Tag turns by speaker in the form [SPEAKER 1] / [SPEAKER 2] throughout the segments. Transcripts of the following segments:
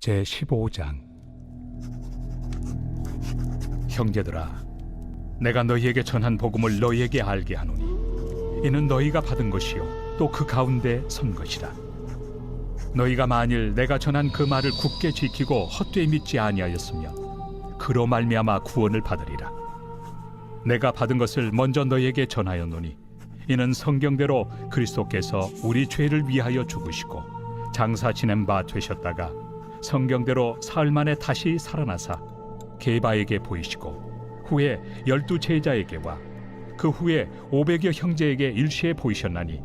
[SPEAKER 1] 제 15장. 형제들아 내가 너희에게 전한 복음을 너희에게 알게 하노니 이는 너희가 받은 것이요 또 그 가운데 선 것이라. 너희가 만일 내가 전한 그 말을 굳게 지키고 헛되이 믿지 아니하였으면 그로 말미암아 구원을 받으리라. 내가 받은 것을 먼저 너희에게 전하였노니 이는 성경대로 그리스도께서 우리 죄를 위하여 죽으시고 장사 지낸 바 되셨다가 성경대로 사흘 만에 다시 살아나사 게바에게 보이시고 후에 열두 제자에게와 그 후에 오백여 형제에게 일시에 보이셨나니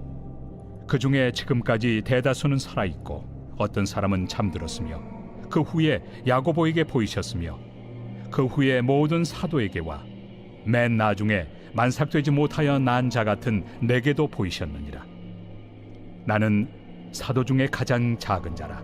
[SPEAKER 1] 그 중에 지금까지 대다수는 살아 있고 어떤 사람은 잠들었으며 그 후에 야고보에게 보이셨으며 그 후에 모든 사도에게와 맨 나중에 만삭되지 못하여 난 자 같은 내게도 보이셨느니라. 나는 사도 중에 가장 작은 자라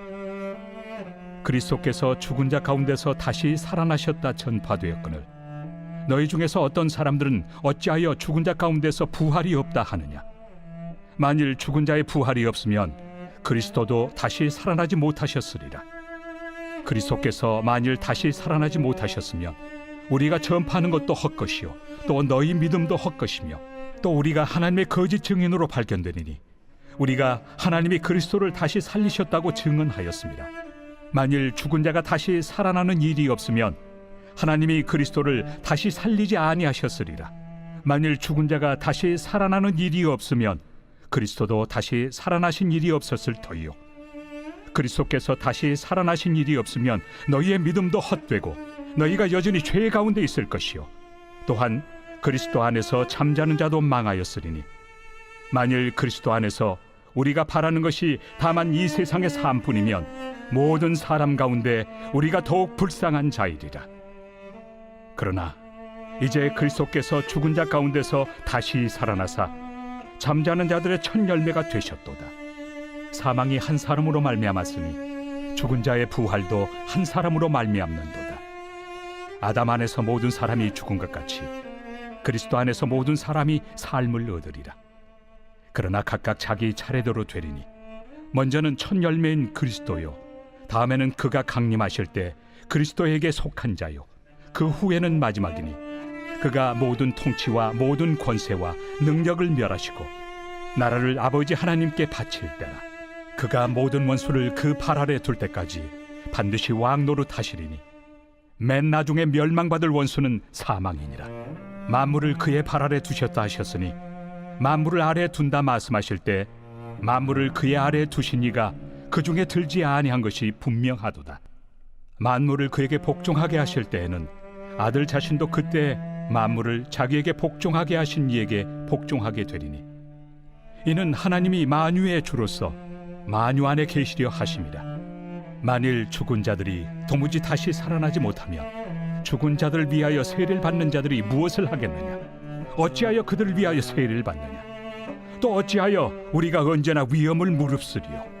[SPEAKER 1] 그리스도께서 죽은 자 가운데서 다시 살아나셨다 전파되었거늘 너희 중에서 어떤 사람들은 어찌하여 죽은 자 가운데서 부활이 없다 하느냐 만일 죽은 자의 부활이 없으면 그리스도도 다시 살아나지 못하셨으리라 그리스도께서 만일 다시 살아나지 못하셨으면 우리가 전파하는 것도 헛것이요 또 너희 믿음도 헛것이며 또 우리가 하나님의 거짓 증인으로 발견되리니 우리가 하나님이 그리스도를 다시 살리셨다고 증언하였습니다. 만일 죽은 자가 다시 살아나는 일이 없으면 하나님이 그리스도를 다시 살리지 아니하셨으리라. 만일 죽은 자가 다시 살아나는 일이 없으면 그리스도도 다시 살아나신 일이 없었을 터이요. 그리스도께서 다시 살아나신 일이 없으면 너희의 믿음도 헛되고 너희가 여전히 죄 가운데 있을 것이요. 또한 그리스도 안에서 잠자는 자도 망하였으리니 만일 그리스도 안에서 우리가 바라는 것이 다만 이 세상의 삶뿐이면 모든 사람 가운데 우리가 더욱 불쌍한 자이리라. 그러나 이제 그리스도께서 죽은 자 가운데서 다시 살아나사 잠자는 자들의 첫 열매가 되셨도다. 사망이 한 사람으로 말미암았으니 죽은 자의 부활도 한 사람으로 말미암는도다. 아담 안에서 모든 사람이 죽은 것 같이 그리스도 안에서 모든 사람이 삶을 얻으리라. 그러나 각각 자기 차례대로 되리니 먼저는 첫 열매인 그리스도요 다음에는 그가 강림하실 때 그리스도에게 속한 자요. 그 후에는 마지막이니 그가 모든 통치와 모든 권세와 능력을 멸하시고 나라를 아버지 하나님께 바칠 때라. 그가 모든 원수를 그 발 아래 둘 때까지 반드시 왕 노릇하시리니 맨 나중에 멸망받을 원수는 사망이니라. 만물을 그의 발 아래 두셨다 하셨으니 만물을 아래 둔다 말씀하실 때 만물을 그의 아래 두신 이가 그 중에 들지 아니한 것이 분명하도다. 만물을 그에게 복종하게 하실 때에는 아들 자신도 그때 만물을 자기에게 복종하게 하신 이에게 복종하게 되리니 이는 하나님이 만유의 주로서 만유 안에 계시려 하심이라. 만일 죽은 자들이 도무지 다시 살아나지 못하면 죽은 자들 위하여 세례를 받는 자들이 무엇을 하겠느냐? 어찌하여 그들을 위하여 세례를 받느냐? 또 어찌하여 우리가 언제나 위험을 무릅쓰리요?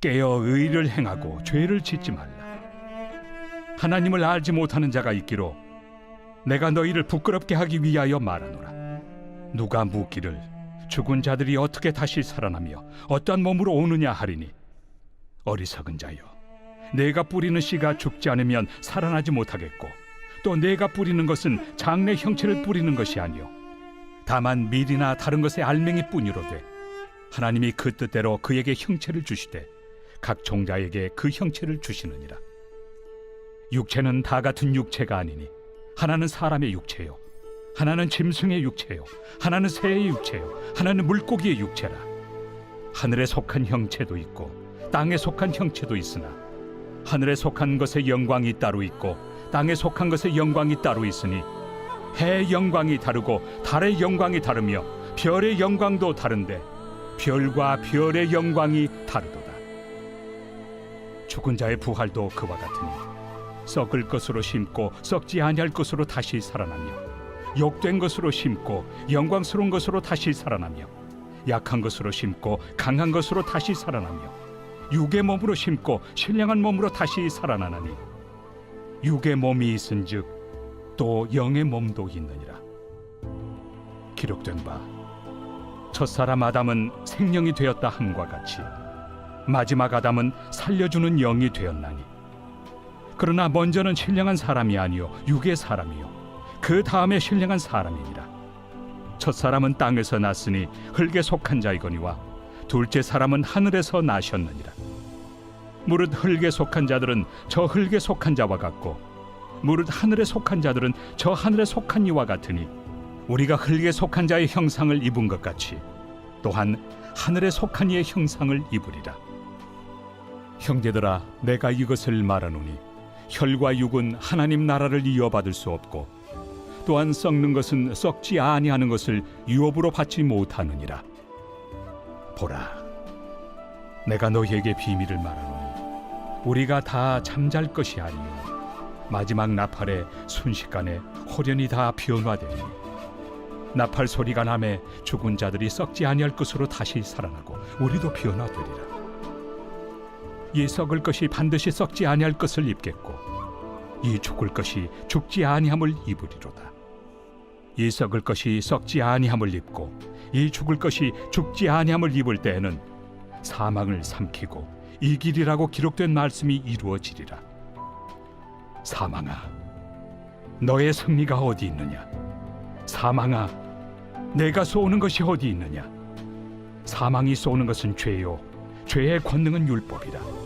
[SPEAKER 1] 깨어 의를 행하고 죄를 짓지 말라. 하나님을 알지 못하는 자가 있기로 내가 너희를 부끄럽게 하기 위하여 말하노라. 누가 묻기를 죽은 자들이 어떻게 다시 살아나며 어떠한 몸으로 오느냐 하리니 어리석은 자여 내가 뿌리는 씨가 죽지 않으면 살아나지 못하겠고 또 내가 뿌리는 것은 장래 형체를 뿌리는 것이 아니요 다만 밀이나 다른 것의 알맹이뿐이로되 하나님이 그 뜻대로 그에게 형체를 주시되 각 종자에게 그 형체를 주시느니라. 육체는 다 같은 육체가 아니니 하나는 사람의 육체요 하나는 짐승의 육체요 하나는 새의 육체요 하나는 물고기의 육체라. 하늘에 속한 형체도 있고 땅에 속한 형체도 있으나 하늘에 속한 것의 영광이 따로 있고 땅에 속한 것의 영광이 따로 있으니 해의 영광이 다르고 달의 영광이 다르며 별의 영광도 다른데 별과 별의 영광이 다르도다 죽은 자의 부활도 그와 같으니 썩을 것으로 심고 썩지 아니할 것으로 다시 살아나며 욕된 것으로 심고 영광스러운 것으로 다시 살아나며 약한 것으로 심고 강한 것으로 다시 살아나며 육의 몸으로 심고 신령한 몸으로 다시 살아나나니 육의 몸이 있은즉 또 영의 몸도 있느니라. 기록된 바 첫사람 아담은 생명이 되었다 함과 같이 마지막 아담은 살려주는 영이 되었나니. 그러나 먼저는 신령한 사람이 아니요 육의 사람이요. 그 다음에 신령한 사람이니라 첫 사람은 땅에서 났으니 흙에 속한 자이거니와 둘째 사람은 하늘에서 나셨느니라. 무릇 흙에 속한 자들은 저 흙에 속한 자와 같고 무릇 하늘에 속한 자들은 저 하늘에 속한 이와 같으니 우리가 흙에 속한 자의 형상을 입은 것 같이 또한 하늘에 속한 이의 형상을 입으리라 형제들아 내가 이것을 말하노니 혈과 육은 하나님 나라를 이어받을 수 없고 또한 썩는 것은 썩지 아니하는 것을 유업으로 받지 못하느니라. 보라 내가 너희에게 비밀을 말하노니 우리가 다 잠잘 것이 아니요 마지막 나팔에 순식간에 호련히 다 변화되니 나팔 소리가 남에 죽은 자들이 썩지 아니할 것으로 다시 살아나고 우리도 변화되리라 이 썩을 것이 반드시 썩지 아니할 것을 입겠고 이 죽을 것이 죽지 아니함을 입으리로다. 이 썩을 것이 썩지 아니함을 입고 이 죽을 것이 죽지 아니함을 입을 때에는 사망을 삼키고 이 길이라고 기록된 말씀이 이루어지리라. 사망아 너의 승리가 어디 있느냐? 사망아 내가 쏘는 것이 어디 있느냐? 사망이 쏘는 것은 죄요. 죄의 권능은 율법이라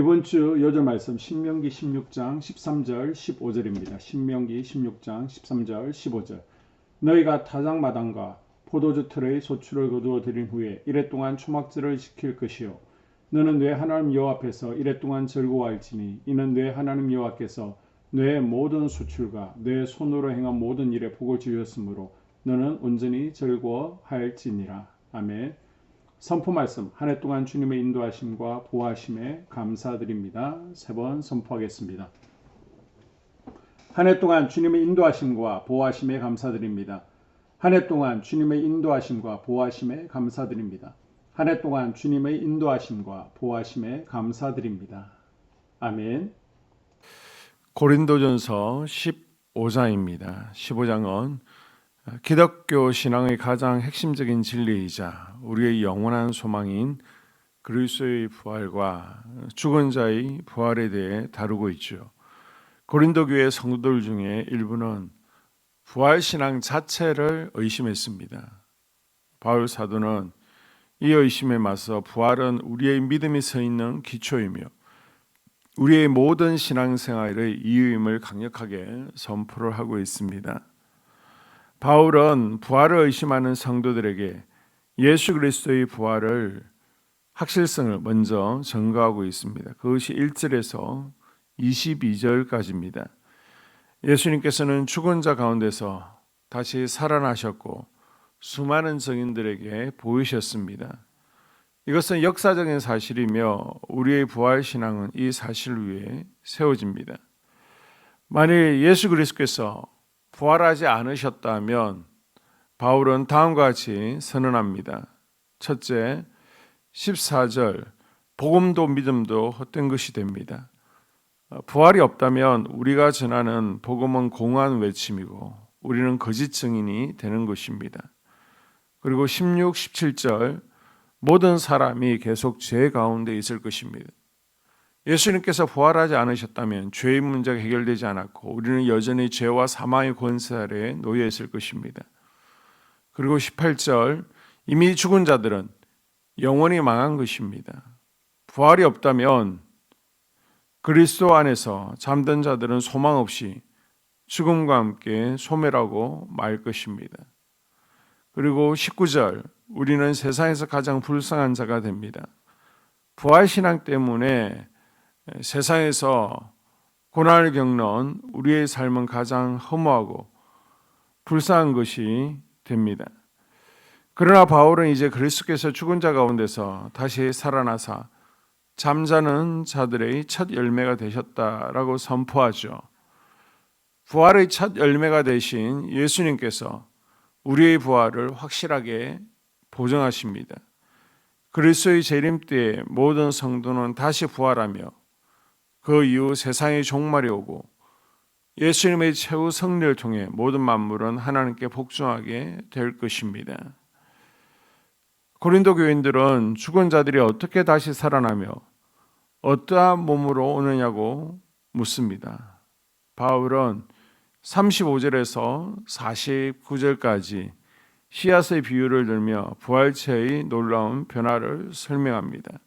[SPEAKER 2] 이번 주 요절 말씀 신명기 16장 13절 15절입니다. 신명기 16장 13절 15절 너희가 타작마당과 포도주 틀의 소출을 거두어 들인 후에 이래 동안 초막절을 지킬 것이요 너는 내 하나님 여호와 앞에서 이래 동안 즐거워할지니 이는 내 하나님 여호와께서 내 모든 수출과 내 손으로 행한 모든 일에 복을 주셨으므로 너는 온전히 즐거워할지니라. 아멘. 선포 말씀 한 해 동안 주님의 인도하심과 보호하심에 감사드립니다. 세 번 선포하겠습니다. 한 해 동안 주님의 인도하심과 보호하심에 감사드립니다. 한 해 동안 주님의 인도하심과 보호하심에 감사드립니다. 한 해 동안 주님의 인도하심과 보호하심에 감사드립니다. 아멘.
[SPEAKER 3] 고린도전서 15장입니다. 15장은 기독교 신앙의 가장 핵심적인 진리이자 우리의 영원한 소망인 그리스도의 부활과 죽은 자의 부활에 대해 다루고 있죠. 고린도 교회 성도들 중에 일부는 부활 신앙 자체를 의심했습니다. 바울 사도는 이 의심에 맞서 부활은 우리의 믿음이 서 있는 기초이며 우리의 모든 신앙생활의 이유임을 강력하게 선포를 하고 있습니다. 바울은 부활을 의심하는 성도들에게 예수 그리스도의 부활을 확실성을 먼저 증거하고 있습니다. 그것이 1절에서 22절까지입니다. 예수님께서는 죽은 자 가운데서 다시 살아나셨고 수많은 증인들에게 보이셨습니다. 이것은 역사적인 사실이며 우리의 부활 신앙은 이 사실 위에 세워집니다. 만일 예수 그리스도께서 부활하지 않으셨다면 바울은 다음과 같이 선언합니다. 첫째, 14절 복음도 믿음도 헛된 것이 됩니다. 어, 부활이 없다면 우리가 전하는 복음은 공허한 외침이고 우리는 거짓 증인이 되는 것입니다. 그리고 16, 17절 모든 사람이 계속 죄 가운데 있을 것입니다. 예수님께서 부활하지 않으셨다면 죄의 문제가 해결되지 않았고 우리는 여전히 죄와 사망의 권세 아래에 놓여 있을 것입니다. 그리고 18절 이미 죽은 자들은 영원히 망한 것입니다. 부활이 없다면 그리스도 안에서 잠든 자들은 소망 없이 죽음과 함께 소멸하고 말 것입니다. 그리고 19절 우리는 세상에서 가장 불쌍한 자가 됩니다. 부활 신앙 때문에 세상에서 고난을 겪는 우리의 삶은 가장 허무하고 불쌍한 것이 됩니다. 그러나 바울은 이제 그리스도께서 죽은 자 가운데서 다시 살아나사 잠자는 자들의 첫 열매가 되셨다라고 선포하죠. 부활의 첫 열매가 되신 예수님께서 우리의 부활을 확실하게 보증하십니다. 그리스도의 재림 때에 모든 성도는 다시 부활하며 그 이후 세상의 종말이 오고 예수님의 최후 승리를 통해 모든 만물은 하나님께 복종하게 될 것입니다. 고린도 교인들은 죽은 자들이 어떻게 다시 살아나며 어떠한 몸으로 오느냐고 묻습니다. 바울은 35절에서 49절까지 씨앗의 비유를 들며 부활체의 놀라운 변화를 설명합니다.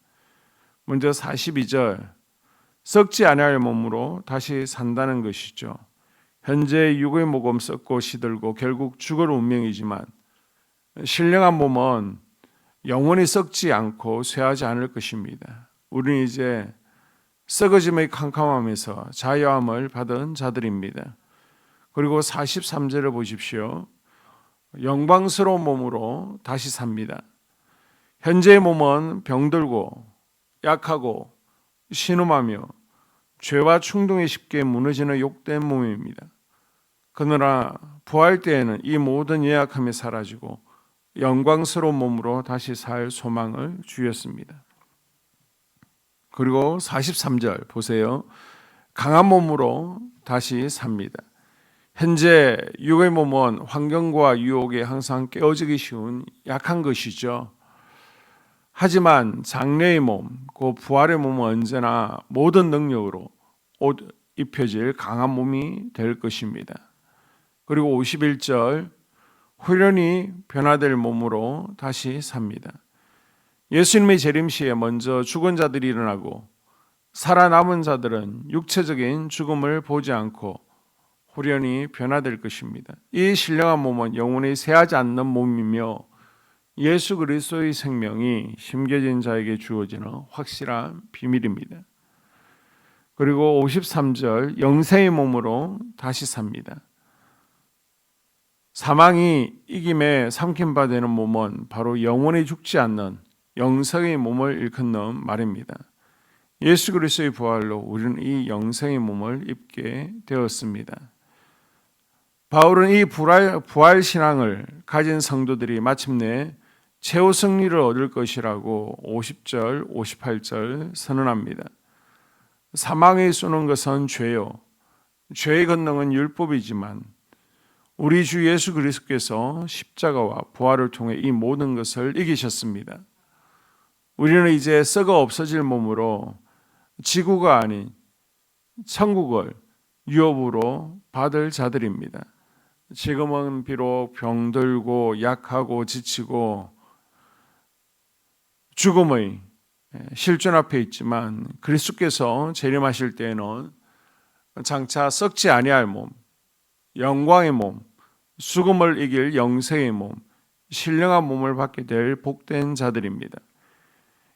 [SPEAKER 3] 먼저 42절 썩지 아니할 몸으로 다시 산다는 것이죠. 현재 육의 모금 썩고 시들고 결국 죽을 운명이지만 신령한 몸은 영원히 썩지 않고 쇠하지 않을 것입니다. 우리는 이제 썩어짐의 캄캄함에서 자유함을 받은 자들입니다. 그리고 43절을 보십시오. 영광스러운 몸으로 다시 삽니다. 현재의 몸은 병들고 약하고 신음하며 죄와 충동에 쉽게 무너지는 욕된 몸입니다. 그러나 부활 때에는 이 모든 예약함이 사라지고 영광스러운 몸으로 다시 살 소망을 주셨습니다. 그리고 43절 보세요. 강한 몸으로 다시 삽니다. 현재 육의 몸은 환경과 유혹에 항상 깨어지기 쉬운 약한 것이죠. 하지만 장래의 몸, 그 부활의 몸은 언제나 모든 능력으로 옷 입혀질 강한 몸이 될 것입니다. 그리고 51절 후련히 변화될 몸으로 다시 삽니다. 예수님의 재림 시에 먼저 죽은 자들이 일어나고 살아남은 자들은 육체적인 죽음을 보지 않고 후련히 변화될 것입니다. 이 신령한 몸은 영원히 새하지 않는 몸이며 예수 그리스도의 생명이 심겨진 자에게 주어지는 확실한 비밀입니다. 그리고 53절 영생의 몸으로 다시 삽니다. 사망이 이김에 삼킨 바 되는 몸은 바로 영원히 죽지 않는 영생의 몸을 일컫는 말입니다. 예수 그리스도의 부활로 우리는 이 영생의 몸을 입게 되었습니다. 바울은 이 부활, 신앙을 가진 성도들이 마침내 최후 승리를 얻을 것이라고 50절, 58절 선언합니다. 사망에 쏘는 것은 죄요. 죄의 권능은 율법이지만 우리 주 예수 그리스도께서 십자가와 부활을 통해 이 모든 것을 이기셨습니다. 우리는 이제 썩어 없어질 몸으로 지구가 아닌 천국을 유업으로 받을 자들입니다. 지금은 비록 병들고 약하고 지치고 죽음의 실존 앞에 있지만 그리스도께서 재림하실 때에는 장차 썩지 아니할 몸, 영광의 몸, 수금을 이길 영생의 몸, 신령한 몸을 받게 될 복된 자들입니다.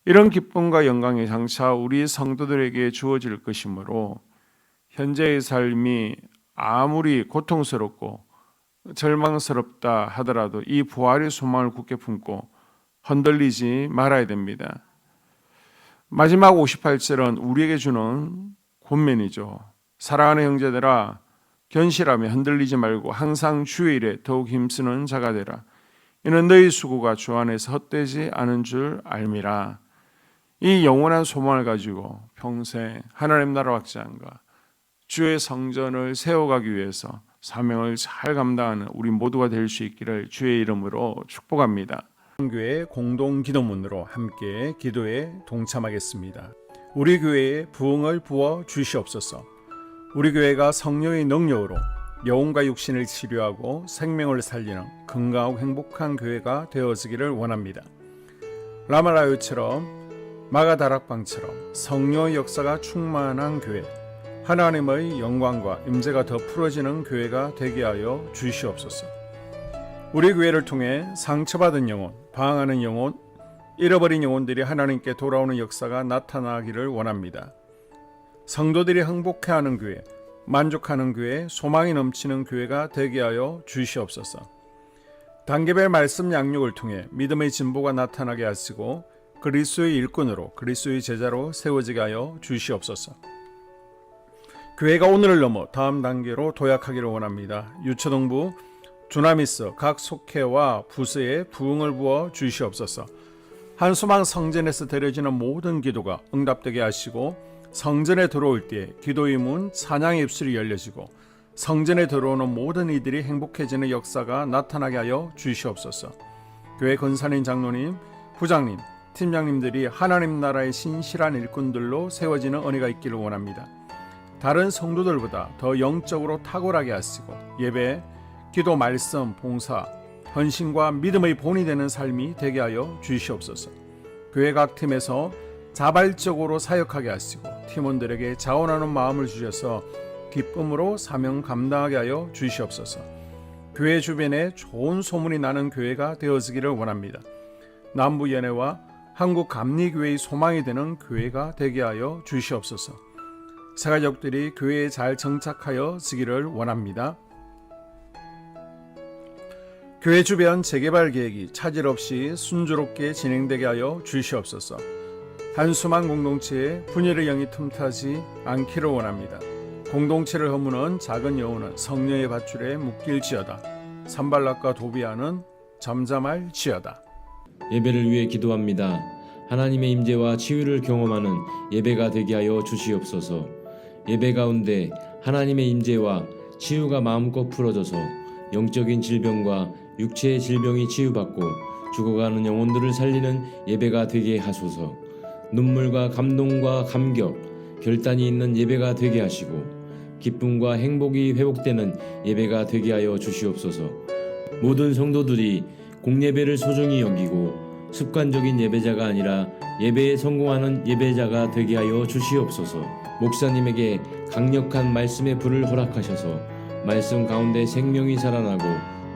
[SPEAKER 3] 이런 기쁨과 영광이 장차 우리 성도들에게 주어질 것이므로 현재의 삶이 아무리 고통스럽고 절망스럽다 하더라도 이 부활의 소망을 굳게 품고 흔들리지 말아야 됩니다. 마지막 58절은 우리에게 주는 권면이죠. 사랑하는 형제들아 견실하며 흔들리지 말고 항상 주의 일에 더욱 힘쓰는 자가 되라. 이는 너희 수고가 주 안에서 헛되지 않은 줄 알미라. 이 영원한 소망을 가지고 평생 하나님 나라 확장과 주의 성전을 세워가기 위해서 사명을 잘 감당하는 우리 모두가 될 수 있기를 주의 이름으로 축복합니다. 교회 공동 기도문으로 함께 기도에 동참하겠습니다. 우리 교회에 부흥을 부어 주시옵소서. 우리 교회가 성령의 능력으로 영혼과 육신을 치료하고 생명을 살리는 건강하고 행복한 교회가 되어지기를 원합니다. 라마라요처럼 마가다락방처럼 성령의 역사가 충만한 교회, 하나님의 영광과 임재가 더 풀어지는 교회가 되게 하여 주시옵소서. 우리 교회를 통해 상처받은 영혼, 방황하는 영혼, 잃어버린 영혼들이 하나님께 돌아오는 역사가 나타나기를 원합니다. 성도들이 행복해하는 교회, 만족하는 교회, 소망이 넘치는 교회가 되게 하여 주시옵소서. 단계별 말씀 양육을 통해 믿음의 진보가 나타나게 하시고 그리스도의 일꾼으로 그리스도의 제자로 세워지게 하여 주시옵소서. 교회가 오늘을 넘어 다음 단계로 도약하기를 원합니다. 유초동부 주나미스 각 속회와 부서에 부흥을 부어 주시옵소서. 한 수망 성전에서 드려지는 모든 기도가 응답되게 하시고 성전에 들어올 때 기도의 문 찬양의 입술이 열려지고 성전에 들어오는 모든 이들이 행복해지는 역사가 나타나게 하여 주시옵소서. 교회 권사님 장로님, 부장님, 팀장님들이 하나님 나라의 신실한 일꾼들로 세워지는 은혜가 있기를 원합니다. 다른 성도들보다 더 영적으로 탁월하게 하시고 예배, 기도, 말씀, 봉사, 헌신과 믿음의 본이 되는 삶이 되게 하여 주시옵소서. 교회 각 팀에서 자발적으로 사역하게 하시고 팀원들에게 자원하는 마음을 주셔서 기쁨으로 사명 감당하게 하여 주시옵소서. 교회 주변에 좋은 소문이 나는 교회가 되어지기를 원합니다. 남부 연회와 한국 감리교회의 소망이 되는 교회가 되게 하여 주시옵소서. 새가족들이 교회에 잘 정착하여 지기를 원합니다. 교회 주변 재개발 계획이 차질 없이 순조롭게 진행되게 하여 주시옵소서. 한수만 공동체에 분열의 영이 틈타지 않기를 원합니다. 공동체를 허무는 작은 여우는 성령의 밧줄에 묶일지어다. 산발락과 도비아는 잠잠할지어다.
[SPEAKER 4] 예배를 위해 기도합니다. 하나님의 임재와 치유를 경험하는 예배가 되게 하여 주시옵소서. 예배 가운데 하나님의 임재와 치유가 마음껏 풀어져서 영적인 질병과 육체의 질병이 치유받고 죽어가는 영혼들을 살리는 예배가 되게 하소서. 눈물과 감동과 감격, 결단이 있는 예배가 되게 하시고 기쁨과 행복이 회복되는 예배가 되게 하여 주시옵소서. 모든 성도들이 공예배를 소중히 여기고 습관적인 예배자가 아니라 예배에 성공하는 예배자가 되게 하여 주시옵소서. 목사님에게 강력한 말씀의 불을 허락하셔서 말씀 가운데 생명이 살아나고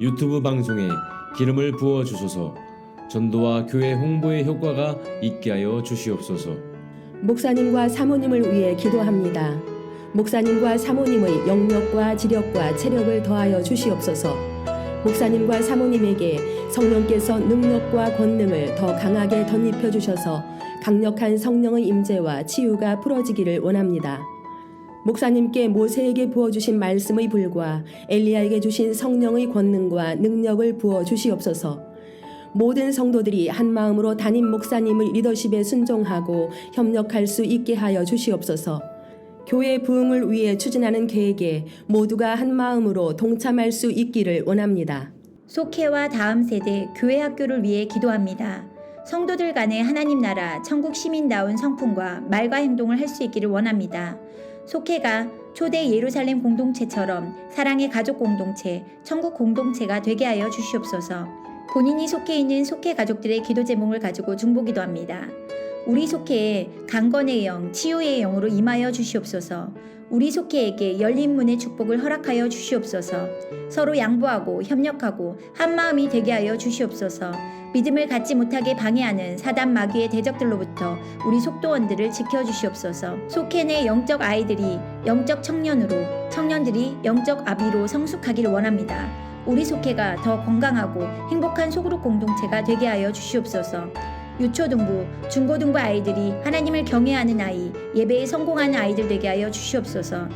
[SPEAKER 4] 유튜브 방송에 기름을 부어 주소서. 전도와 교회 홍보의 효과가 있게 하여 주시옵소서.
[SPEAKER 5] 목사님과 사모님을 위해 기도합니다. 목사님과 사모님의 영력과 지력과 체력을 더하여 주시옵소서. 목사님과 사모님에게 성령께서 능력과 권능을 더 강하게 덧입혀 주셔서 강력한 성령의 임재와 치유가 풀어지기를 원합니다. 목사님께 모세에게 부어주신 말씀의 불과 엘리야에게 주신 성령의 권능과 능력을 부어 주시옵소서. 모든 성도들이 한 마음으로 담임 목사님의 리더십에 순종하고 협력할 수 있게 하여 주시옵소서. 교회 부흥을 위해 추진하는 계획에 모두가 한 마음으로 동참할 수 있기를 원합니다.
[SPEAKER 6] 속회와 다음 세대 교회 학교를 위해 기도합니다. 성도들 간의 하나님 나라 천국 시민다운 성품과 말과 행동을 할 수 있기를 원합니다. 속회가 초대 예루살렘 공동체처럼 사랑의 가족 공동체, 천국 공동체가 되게 하여 주시옵소서. 본인이 속해 있는 속회 가족들의 기도 제목을 가지고 중보기도 합니다. 우리 속회에 강건의 영, 치유의 영으로 임하여 주시옵소서. 우리 속회에게 열린 문의 축복을 허락하여 주시옵소서. 서로 양보하고 협력하고 한 마음이 되게 하여 주시옵소서. 믿음을 갖지 못하게 방해하는 사단 마귀의 대적들로부터 우리 속도원들을 지켜주시옵소서. 속해 영적 아이들이 영적 청년으로, 청년들이 영적 아비로 성숙하기를 원합니다. 우리 속해가 더 건강하고 행복한 소그룹 공동체가 되게 하여 주시옵소서. 유초등부, 중고등부 아이들이 하나님을 경외하는 아이, 예배에 성공하는 아이들 되게 하여 주시옵소서.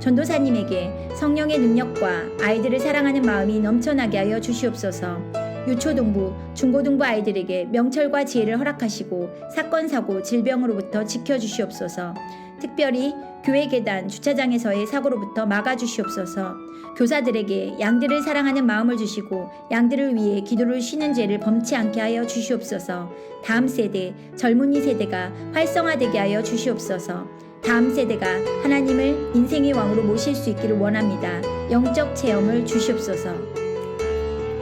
[SPEAKER 6] 전도사님에게 성령의 능력과 아이들을 사랑하는 마음이 넘쳐나게 하여 주시옵소서. 유초등부, 중고등부 아이들에게 명철과 지혜를 허락하시고 사건, 사고, 질병으로부터 지켜주시옵소서. 특별히 교회 계단, 주차장에서의 사고로부터 막아주시옵소서. 교사들에게 양들을 사랑하는 마음을 주시고 양들을 위해 기도를 쉬는 죄를 범치 않게 하여 주시옵소서. 다음 세대, 젊은이 세대가 활성화되게 하여 주시옵소서. 다음 세대가 하나님을 인생의 왕으로 모실 수 있기를 원합니다. 영적 체험을 주시옵소서.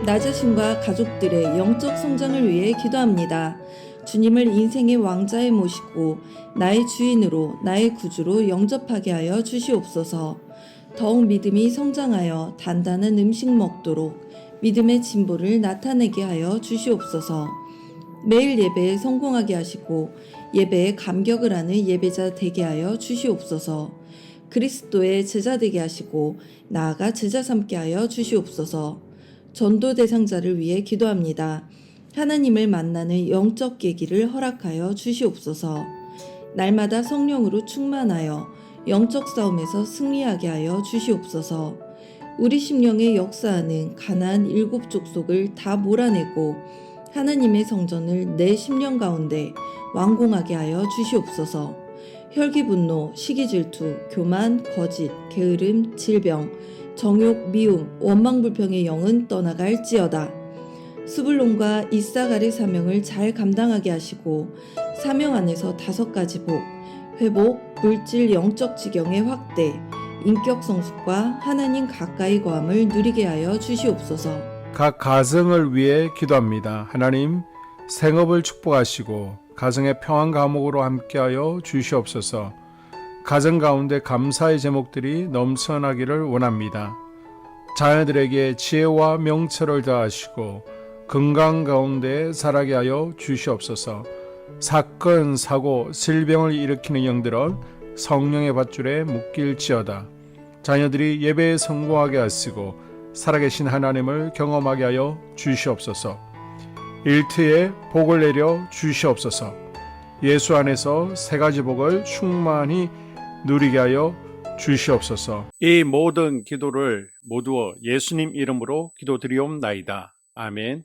[SPEAKER 7] 나 자신과 가족들의 영적 성장을 위해 기도합니다. 주님을 인생의 왕자에 모시고 나의 주인으로 나의 구주로 영접하게 하여 주시옵소서. 더욱 믿음이 성장하여 단단한 음식 먹도록 믿음의 진보를 나타내게 하여 주시옵소서. 매일 예배에 성공하게 하시고 예배에 감격을 하는 예배자 되게 하여 주시옵소서. 그리스도의 제자 되게 하시고 나아가 제자 삼게 하여 주시옵소서. 전도 대상자를 위해 기도합니다. 하나님을 만나는 영적 계기를 허락하여 주시옵소서. 날마다 성령으로 충만하여 영적 싸움에서 승리하게 하여 주시옵소서. 우리 심령에 역사하는 가나안 일곱 족속을 다 몰아내고 하나님의 성전을 내 심령 가운데 완공하게 하여 주시옵소서. 혈기 분노, 시기 질투, 교만, 거짓, 게으름, 질병, 정욕, 미움, 원망 불평의 영은 떠나갈지어다. 수불론과 이사가리 사명을 잘 감당하게 하시고 사명 안에서 다섯 가지 복, 회복, 물질 영적 지경의 확대, 인격 성숙과 하나님 가까이 거함을 누리게 하여 주시옵소서.
[SPEAKER 3] 각 가정을 위해 기도합니다. 하나님 생업을 축복하시고 가정의 평안 감옥으로 함께하여 주시옵소서. 가정 가운데 감사의 제목들이 넘쳐나기를 원합니다. 자녀들에게 지혜와 명철을 더하시고 건강 가운데 살아게 하여 주시옵소서. 사건, 사고, 질병을 일으키는 영들은 성령의 밧줄에 묶일지어다. 자녀들이 예배에 성공하게 하시고 살아계신 하나님을 경험하게 하여 주시옵소서. 일트에 복을 내려 주시옵소서. 예수 안에서 세 가지 복을 충만히 누리게 하여 주시옵소서. 이 모든 기도를 모두 예수님 이름으로 기도드리옵나이다. 아멘.